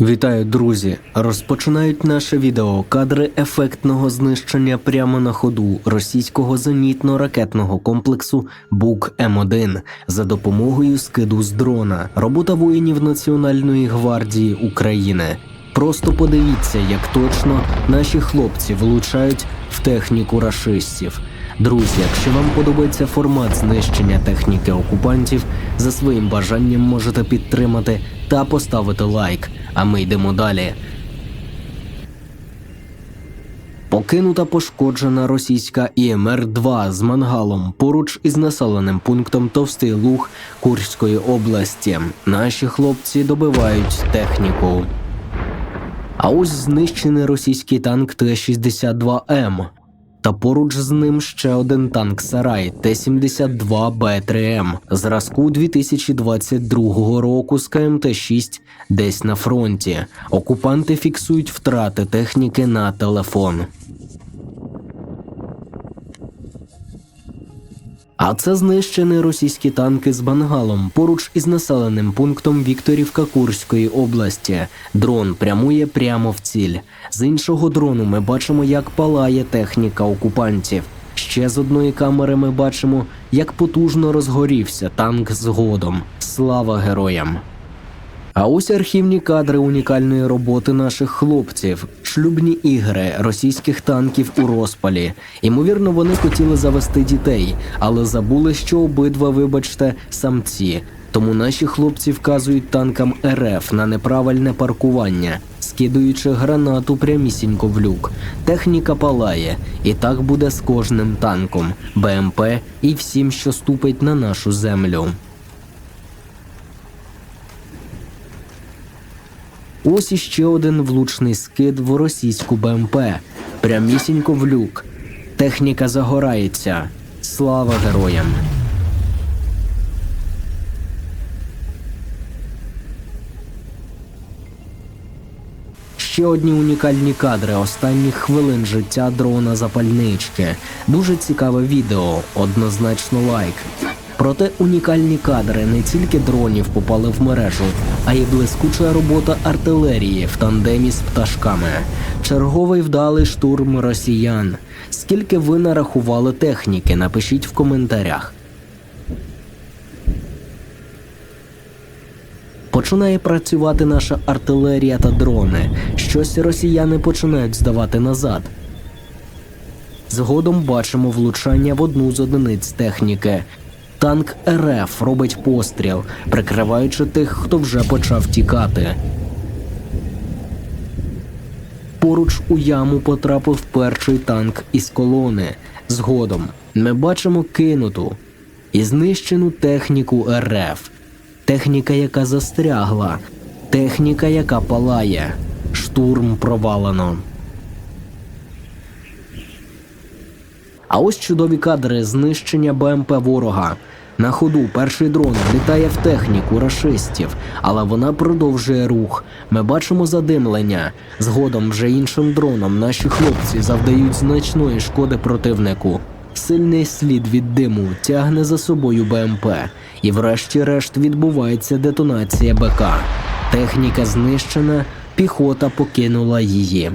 Вітаю, друзі! Розпочинають наше відео кадри ефектного знищення прямо на ходу російського зенітно-ракетного комплексу Бук М1 за допомогою скиду з дрона. Робота воїнів Національної гвардії України. Просто подивіться, як точно наші хлопці влучають в техніку рашистів. Друзі, якщо вам подобається формат знищення техніки окупантів, за своїм бажанням можете підтримати та поставити лайк. А ми йдемо далі. Покинута пошкоджена російська ІМР-2 з мангалом поруч із населеним пунктом Товстий Луг Курської області. Наші хлопці добивають техніку. А ось знищений російський танк Т-62М. Та поруч з ним ще один танк Сарай Т-72Б3М зразку 2022 року з КМТ-6 десь на фронті. Окупанти фіксують втрати техніки на телефон. А це знищені російські танки з бангалом поруч із населеним пунктом Вікторівка Курської області. Дрон прямує прямо в ціль. З іншого дрону ми бачимо, як палає техніка окупантів. Ще з одної камери ми бачимо, як потужно розгорівся танк згодом. Слава героям! А ось архівні кадри унікальної роботи наших хлопців, шлюбні ігри російських танків у розпалі. Ймовірно, вони хотіли завести дітей, але забули, що обидва, вибачте, самці. Тому наші хлопці вказують танкам РФ на неправильне паркування, скидуючи гранату прямісінько в люк. Техніка палає, і так буде з кожним танком, БМП і всім, що ступить на нашу землю. Ось іще один влучний скид в російську БМП. Прямісінько в люк. Техніка загорається. Слава героям! Ще одні унікальні кадри останніх хвилин життя дрона запальнички. Дуже цікаве відео, однозначно лайк. Проте унікальні кадри не тільки дронів попали в мережу, а й блискуча робота артилерії в тандемі з пташками. Черговий вдалий штурм росіян. Скільки ви нарахували техніки? Напишіть в коментарях. Починає працювати наша артилерія та дрони. Щось росіяни починають здавати назад. Згодом бачимо влучання в одну з одиниць техніки. Танк РФ робить постріл, прикриваючи тих, хто вже почав тікати. Поруч у яму потрапив перший танк із колони. Згодом ми бачимо кинуту і знищену техніку РФ. Техніка, яка застрягла, техніка, яка палає. Штурм провалено. А ось чудові кадри знищення БМП ворога. На ходу перший дрон літає в техніку рашистів, але вона продовжує рух. Ми бачимо задимлення. Згодом вже іншим дроном наші хлопці завдають значної шкоди противнику. Сильний слід від диму тягне за собою БМП, і врешті-решт відбувається детонація БК. Техніка знищена, піхота покинула її.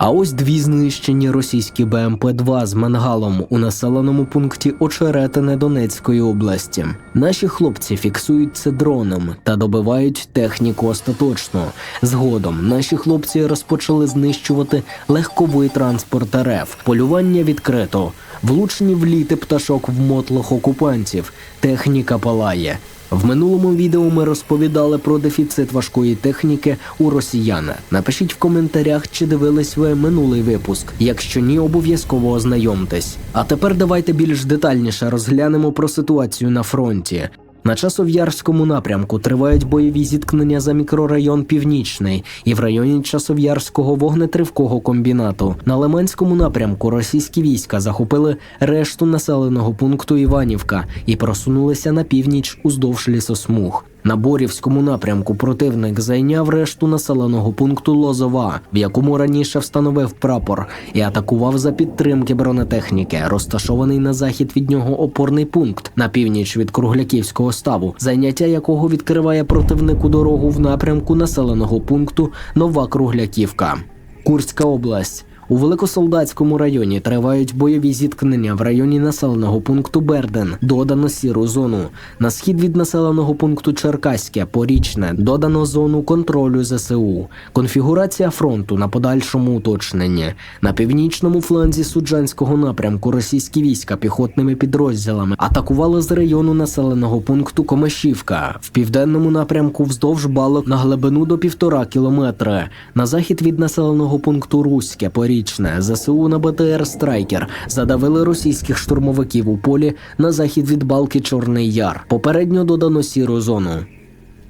А ось дві знищені російські БМП-2 з мангалом у населеному пункті Очеретине Донецької області. Наші хлопці фіксують це дроном та добивають техніку остаточно. Згодом наші хлопці розпочали знищувати легковий транспорт РФ. Полювання відкрито. Влучені в літи пташок в мотлох окупантів. Техніка палає. В минулому відео ми розповідали про дефіцит важкої техніки у росіян. Напишіть в коментарях, чи дивились ви минулий випуск. Якщо ні, обов'язково ознайомтесь. А тепер давайте більш детальніше розглянемо про ситуацію на фронті. На Часов'ярському напрямку тривають бойові зіткнення за мікрорайон Північний і в районі Часов'ярського вогнетривкого комбінату. На Лиманському напрямку російські війська захопили решту населеного пункту Іванівка і просунулися на північ уздовж лісосмуг. На Борівському напрямку противник зайняв решту населеного пункту Лозова, в якому раніше встановив прапор, і атакував за підтримки бронетехніки, розташований на захід від нього опорний пункт на північ від Кругляківського ставу, зайняття якого відкриває противнику дорогу в напрямку населеного пункту Нова Кругляківка. Курська область. У Великосолдатському районі тривають бойові зіткнення в районі населеного пункту Берден, додано сіру зону. На схід від населеного пункту Черкаське, Порічне, додано зону контролю ЗСУ. Конфігурація фронту на подальшому уточненні. На північному фланзі Суджанського напрямку російські війська піхотними підрозділами атакували з району населеного пункту Комишівка. В південному напрямку вздовж балок на глибину до півтора кілометри. На захід від населеного пункту Руське, Порічне, ЗСУ на БТР Страйкер задавили російських штурмовиків у полі на захід від балки Чорний Яр. Попередньо додано сіру зону.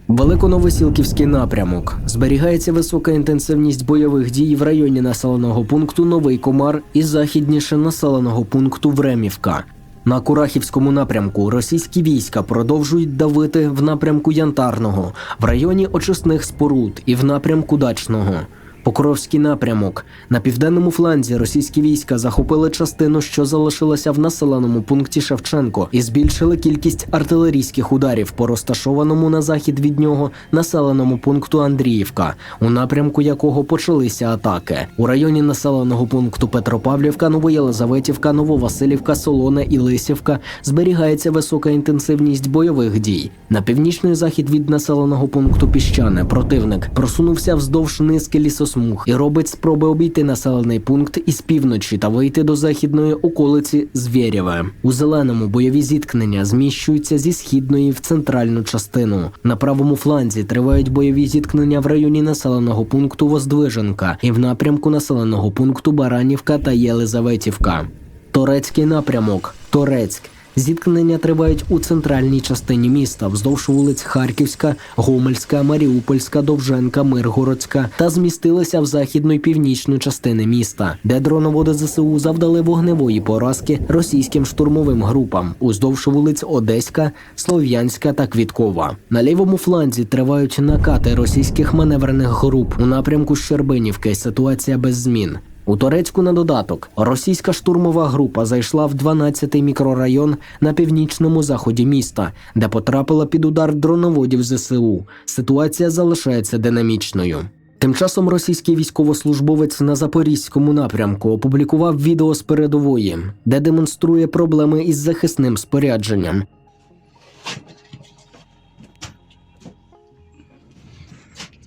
Великоновосілківський напрямок зберігається висока інтенсивність бойових дій в районі населеного пункту Новий Комар і західніше населеного пункту Времівка. На Курахівському напрямку російські війська продовжують давити в напрямку Янтарного, в районі очисних споруд і в напрямку Дачного. Покровський напрямок на південному фланзі російські війська захопили частину, що залишилася в населеному пункті Шевченко, і збільшили кількість артилерійських ударів по розташованому на захід від нього населеному пункту Андріївка, у напрямку якого почалися атаки. У районі населеного пункту Петропавлівка, Новоєлизаветівка, Нововасилівка, Солоне і Лисівка зберігається висока інтенсивність бойових дій. На північний захід від населеного пункту Піщане противник просунувся вздовж низки лісосмуг і робить спроби обійти населений пункт із півночі та вийти до західної околиці Звєрєве. У зеленому бойові зіткнення зміщуються зі східної в центральну частину. На правому фланзі тривають бойові зіткнення в районі населеного пункту Воздвиженка і в напрямку населеного пункту Баранівка та Єлизаветівка. Торецький напрямок Торецьк. Зіткнення тривають у центральній частині міста вздовж вулиць Харківська, Гомельська, Маріупольська, Довженка, Миргородська та змістилися в західну й північну частини міста, де дроноводи ЗСУ завдали вогневої поразки російським штурмовим групам уздовж вулиць Одеська, Слов'янська та Квіткова. На лівому фланзі тривають накати російських маневрених груп у напрямку Щербинівки. Ситуація без змін. У Торецьку на додаток російська штурмова група зайшла в 12-й мікрорайон на північному заході міста, де потрапила під удар дроноводів ЗСУ. Ситуація залишається динамічною. Тим часом російський військовослужбовець на запорізькому напрямку опублікував відео з передової, де демонструє проблеми із захисним спорядженням.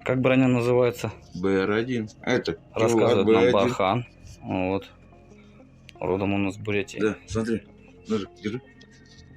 Как броня называется? БР-1. Это Рассказывает нам Б1. Бархан. Вот. Родом он из Бурятии. Да, смотри. Ножик, держи.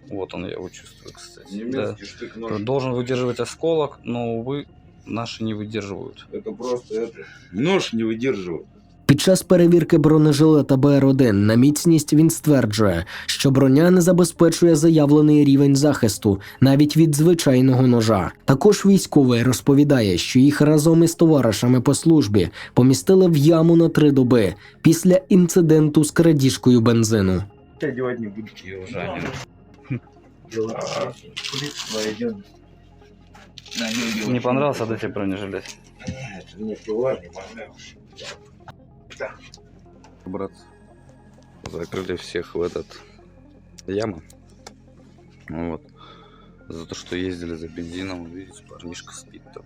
Вот он, я его чувствую, кстати. Да. Немецкий штык нож. Должен выдерживать осколок, но, увы, наши не выдерживают. Это просто это. Нож не выдерживает. Під час перевірки бронежилета БР-1 на міцність він стверджує, що броня не забезпечує заявлений рівень захисту навіть від звичайного ножа. Також військовий розповідає, що їх разом із товаришами по службі помістили в яму на три доби після інциденту з крадіжкою бензину. Одевать не буду. Не понравился, да, тебе бронежилет? Это не пила, понравилось. Брат, закрыли всех в этот яму. Ну Вот. За то, что ездили за бензином, видите, парнишка спит там.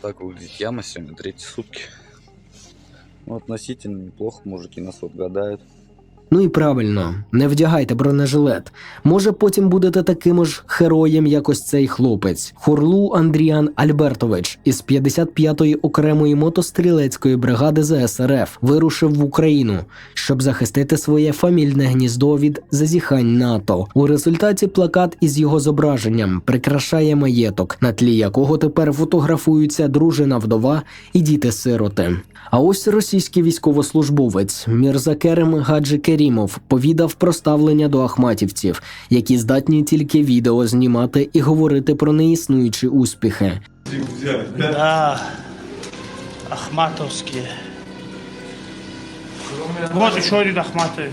Так выглядит яма сегодня, третьи сутки. Ну, относительно неплохо, мужики нас отгадают. Ну і правильно, не вдягайте бронежилет. Може, потім будете таким ж героєм, як ось цей хлопець. Хурлу Андріан Альбертович із 55-ї окремої мотострілецької бригади ЗСРФ вирушив в Україну, щоб захистити своє фамільне гніздо від зазіхань НАТО. У результаті плакат із його зображенням прикрашає маєток, на тлі якого тепер фотографуються дружина вдова і діти-сироти. А ось російський військовослужбовець Мірза Керем Гаджи Керімов повідав про ставлення до ахматівців, які здатні тільки відео знімати і говорити про неіснуючі успіхи. Да, Ахматовские. Вот еще один Ахматовец.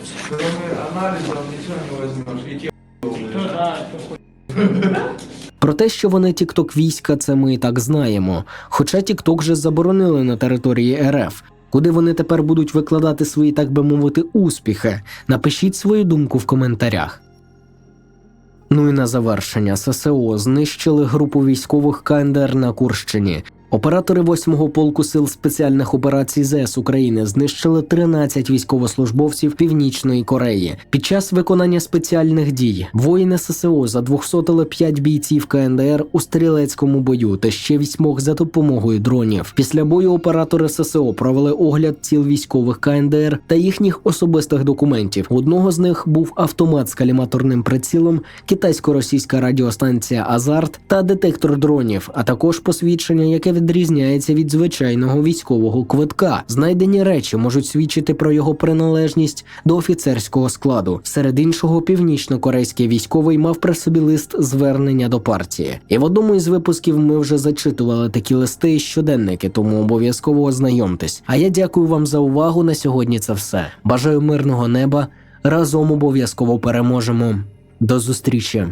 Про те, що вони тікток війська, це ми і так знаємо. Хоча тікток вже заборонили на території РФ. Куди вони тепер будуть викладати свої, так би мовити, успіхи? Напишіть свою думку в коментарях. Ну і на завершення ССО знищили групу військових КНДР на Курщині. Оператори 8-го полку сил спеціальних операцій ЗС України знищили 13 військовослужбовців Північної Кореї. Під час виконання спеціальних дій воїни ССО задвохсотили 5 бійців КНДР у стрілецькому бою та ще вісьмох за допомогою дронів. Після бою оператори ССО провели огляд ціл військових КНДР та їхніх особистих документів. Одного з них був автомат з каліматорним прицілом, китайсько-російська радіостанція Азарт та детектор дронів, а також посвідчення, яке відрізняється від звичайного військового квитка. Знайдені речі можуть свідчити про його приналежність до офіцерського складу. Серед іншого, північно-корейський військовий мав при собі лист звернення до партії. І в одному із випусків ми вже зачитували такі листи і щоденники, тому обов'язково ознайомтесь. А я дякую вам за увагу. На сьогодні це все. Бажаю мирного неба. Разом обов'язково переможемо. До зустрічі!